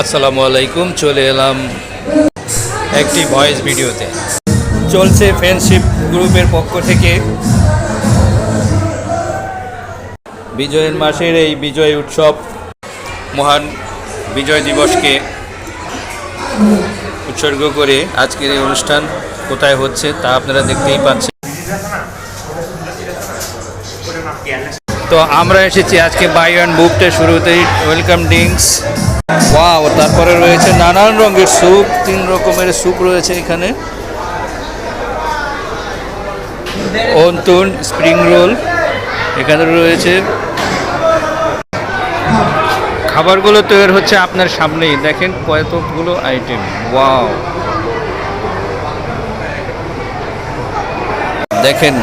আসসালামু আলাইকুম, চলে এলাম একটি ভয়েস ভিডিওতে চলছে ফ্রেন্ডশিপ গ্রুপের পক্ষ থেকে। বিজয়ের মাসের এই বিজয় উৎসব মহান বিজয় দিবসকে উৎসর্গ করে আজকের এই অনুষ্ঠান কোথায় হচ্ছে তা আপনারা দেখতেই পাচ্ছেন। তো আমরা এসেছি আজকে বাই ওয়ান বুকটা শুরুতেই, ওয়েলকাম ড্রিঙ্কস। ওয়াও, তারপরে রয়েছে নানান রঙের স্যুপ, তিন রকমের স্যুপ রয়েছে এখানে। অন্তুন স্প্রিং রোল, এখানে রয়েছে খাবারগুলো তৈরি হচ্ছে আপনার সামনেই। দেখেন কতগুলো আইটেম ওয়াও দেখেন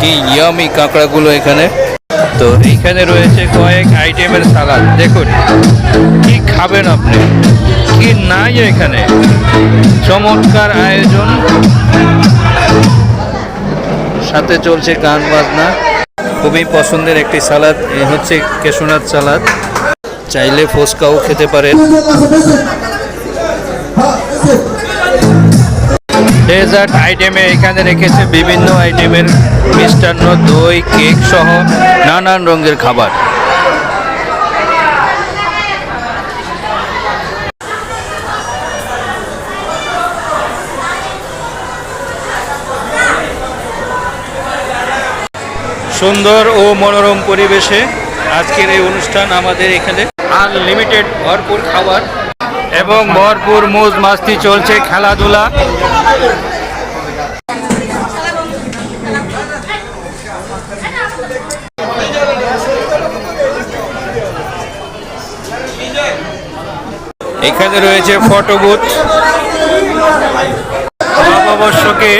কি ইয়ামি কাঁকড়াগুলো এখানে। তো এখানে রয়েছে কয়েক আইটেমের সালাদ দেখুন, কি খাবেন আপনি? কি নাই এখানে? চমৎকার আয়োজন। সাথে চলছে গান বাজনা। খুবই পছন্দের একটি সালাদ হচ্ছে কেশোনাথ সালাদ চাইলে ফুচকাও খেতে পারেন। ডেজার্ট আইটেমে এখানে রেখেছে বিভিন্ন আইটেমের মিষ্টান্ন, দই, কেক সহ নানান রঙের খাবার। সুন্দর ও মনোরম পরিবেশে আজকের এই অনুষ্ঠান আমাদের এখানে আনলিমিটেড ভরপুর খাবার এবং ভরপুর মোজ মাস্তি চলছে খেলাধুলা। এখানে রয়েছে ফটো বুথ নববর্ষকে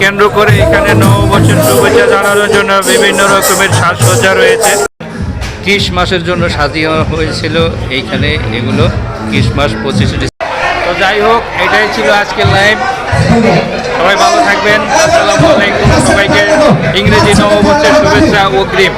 কেন্দ্র করে এখানে নববর্ষের শুভেচ্ছা জানানোর জন্য বিভিন্ন রকমের সাজসজ্জা রয়েছে। ক্রিসমাসের জন্য সাজিয়ে হয়েছিল এইখানে এগুলো ক্রিসমাস পঁচিশে তো যাই হোক, এটাই ছিল আজকের লাইভ সবাই ভালো থাকবেন। আসসালামু আলাইকুম। সবাইকে ইংরেজি নববর্ষের শুভেচ্ছা অগ্রিম